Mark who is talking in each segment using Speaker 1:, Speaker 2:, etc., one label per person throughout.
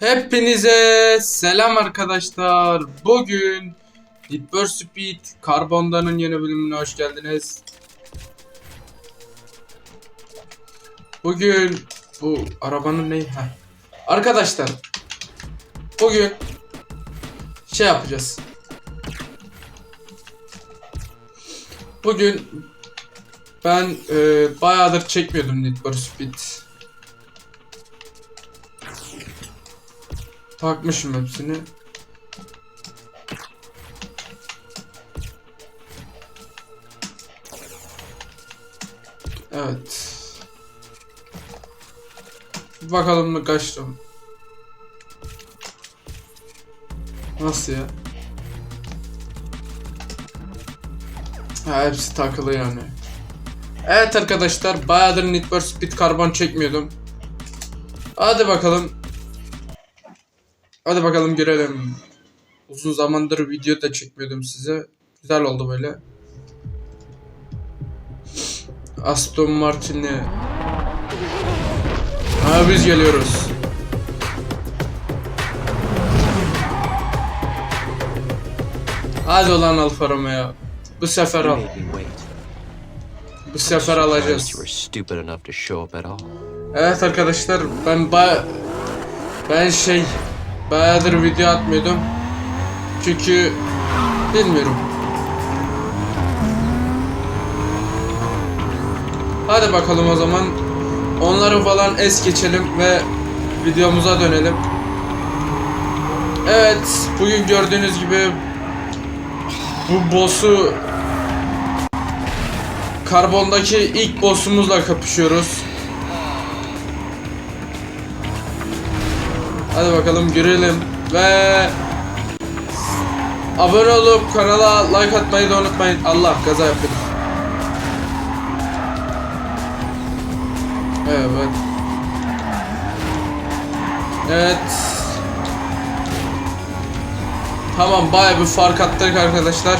Speaker 1: Hepinize selam arkadaşlar. Bugün for Speed Carbonda'nın yeni bölümüne hoş geldiniz. Bugün bu arabanın neyi? Ha. Arkadaşlar bugün şey yapacağız. Bugün ben e, bayağıdır çekmiyordum Need for Speed. Takmışım hepsini. Evet. Bakalım mı kaçtı? Nasıl ya? Ha, hepsi takılı yani. Evet arkadaşlar bayağıdır Need for Speed Carbon çekmiyordum. Hadi bakalım Hadi bakalım görelim. Uzun zamandır video da çekmiyordum size. Güzel oldu böyle. Aston Martin'i. Ha biz geliyoruz. Hadi olan Alfa Romeo. Bu sefer al. Bu sefer alacağız. Evet arkadaşlar ben ba ben şey bayağıdır video atmıyordum. Çünkü bilmiyorum. Hadi bakalım o zaman. Onları falan es geçelim ve videomuza dönelim. Evet, bugün gördüğünüz gibi bu boss'u karbondaki ilk boss'umuzla kapışıyoruz. Hadi bakalım görelim ve abone olup kanala like atmayı da unutmayın. Allah gaza yapın. Evet. Evet. Tamam baya bir fark attık arkadaşlar.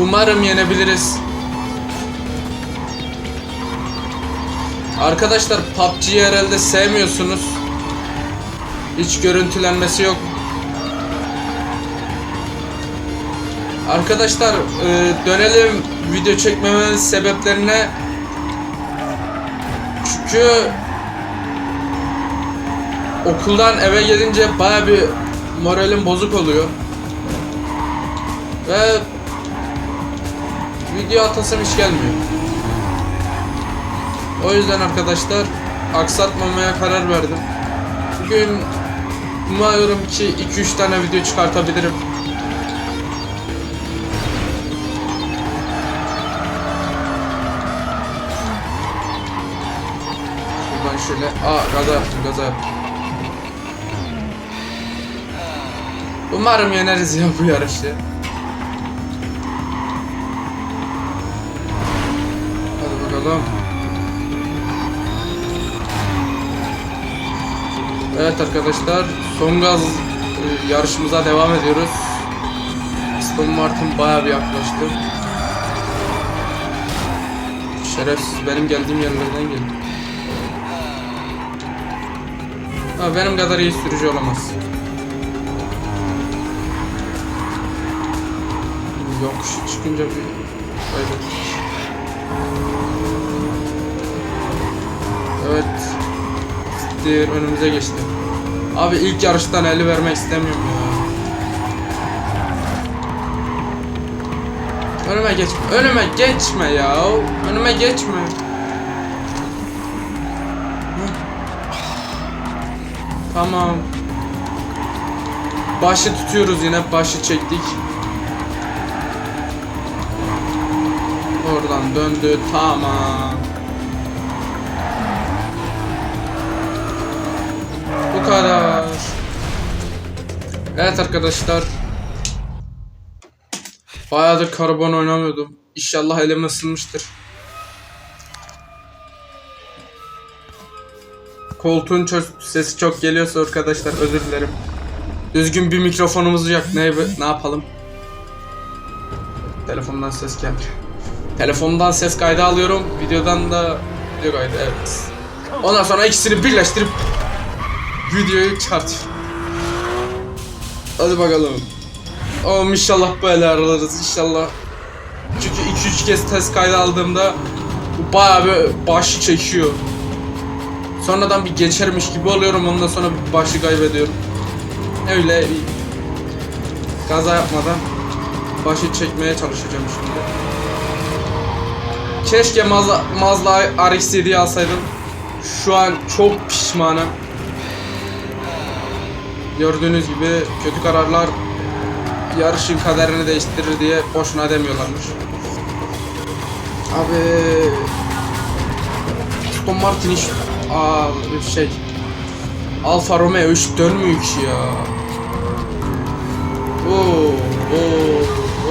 Speaker 1: Umarım yenebiliriz. Arkadaşlar PUBG'yi herhalde sevmiyorsunuz. Hiç görüntülenmesi yok. Arkadaşlar e, dönelim video çekmemenin sebeplerine. Çünkü okuldan eve gelince baya bir moralim bozuk oluyor. Ve video atasım hiç gelmiyor. O yüzden arkadaşlar aksatmamaya karar verdim. Bugün umarım ki 2-3 tane video çıkartabilirim. Şuradan şöyle aa gaza gaza. Umarım yeneriz ya bu yarışı. Hadi bakalım. Evet arkadaşlar son gaz e, yarışımıza devam ediyoruz. Aston Martin bayağı bir yaklaştı. Şerefsiz benim geldiğim yerlerden geldi. Ha, benim kadar iyi sürücü olamaz. Yokuş çıkınca bir kaybettik. Diğer önümüze geçti. Abi ilk yarıştan eli vermek istemiyorum ya. Önüme geçme. Önüme geçme ya. Önüme geçme. Tamam. Başı tutuyoruz yine. Başı çektik. Oradan döndü. Tamam. Evet arkadaşlar. Bayağıdır karbon oynamıyordum. İnşallah elim ısınmıştır. Koltuğun sesi çok geliyorsa arkadaşlar özür dilerim. Düzgün bir mikrofonumuz yok. Ne, ne yapalım? Telefondan ses geldi. Telefondan ses kaydı alıyorum. Videodan da video kaydı evet. Ondan sonra ikisini birleştirip videoyu çıkart. Hadi bakalım. Oğlum inşallah böyle aralarız inşallah. Çünkü 2-3 kez test kaydı aldığımda bu bayağı bir başı çekiyor. Sonradan bir geçermiş gibi oluyorum ondan sonra bir başı kaybediyorum. Öyle kaza yapmadan başı çekmeye çalışacağım şimdi. Keşke Mazda, Mazda RX-7'yi alsaydım. Şu an çok pişmanım. Gördüğünüz gibi kötü kararlar yarışın kaderini değiştirir diye boşuna demiyorlarmış. Abi Aston Martin hiç Aa, şey Alfa Romeo hiç dönmüyor ki ya. Oo, oo,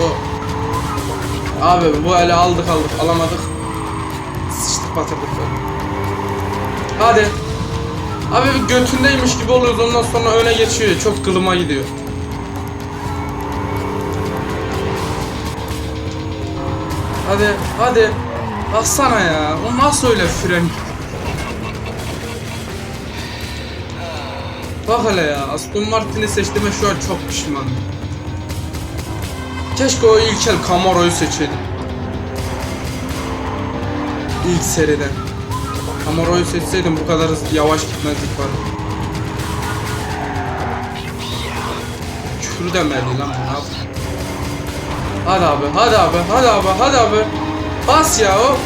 Speaker 1: oo. Abi bu ele aldık aldık alamadık. Sıçtık batırdık. Hadi. Abi götündeymiş gibi oluyoruz ondan sonra öne geçiyor. Çok kılıma gidiyor. Hadi hadi. Baksana ya. O nasıl öyle fren? Bak hele ya. Aston Martin'i seçtiğime şu an çok pişmanım. Keşke o ilk el Camaro'yu seçeydim. İlk seriden. Camaro'yu seçseydim bu kadar hızlı yavaş gitmezdik var. Küfür demedi lan bu yaptı? Hadi abi, hadi abi, hadi abi, hadi abi. Bas ya o.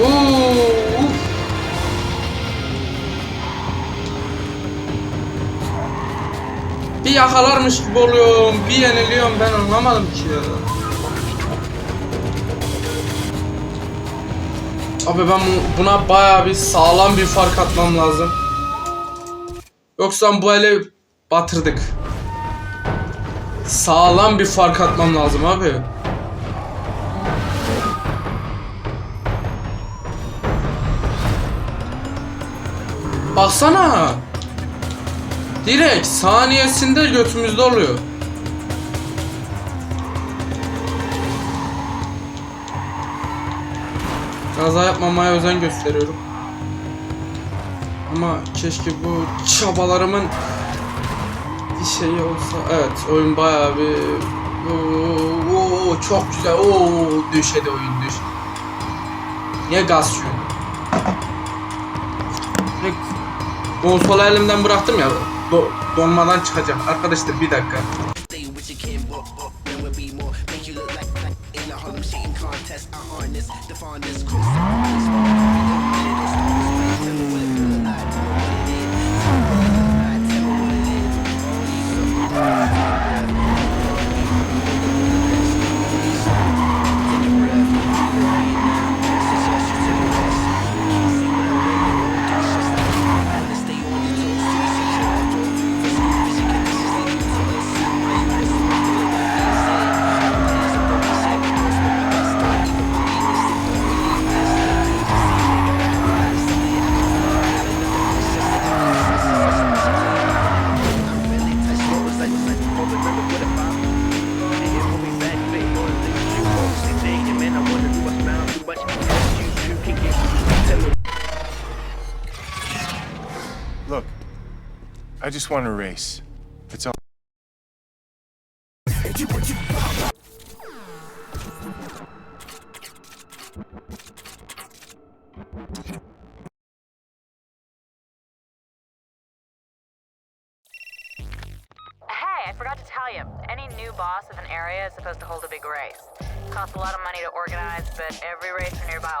Speaker 1: Oo, Bir yakalarmış gibi oluyorum, bir yeniliyorum ben anlamadım ki ya. Abi ben bu- buna bayağı bir sağlam bir fark atmam lazım. Yoksa bu ele batırdık. Sağlam bir fark atmam lazım abi. Baksana. Direkt saniyesinde götümüzde oluyor. Kaza yapmamaya özen gösteriyorum. Ama keşke bu çabalarımın bir şeyi olsa. Evet, oyun bayağı bir Oo, çok güzel. Oo, düşedi oyun düş. Niye gaz şu? Ne konsolu elimden bıraktım ya. Do- donmadan çıkacak. Arkadaşlar bir dakika.
Speaker 2: I
Speaker 3: just want to race. That's all.
Speaker 4: Hey, I forgot to tell you. Any new boss of an area is supposed to hold a big race. Costs a lot of money to organize, but every racer nearby.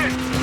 Speaker 5: Yeah!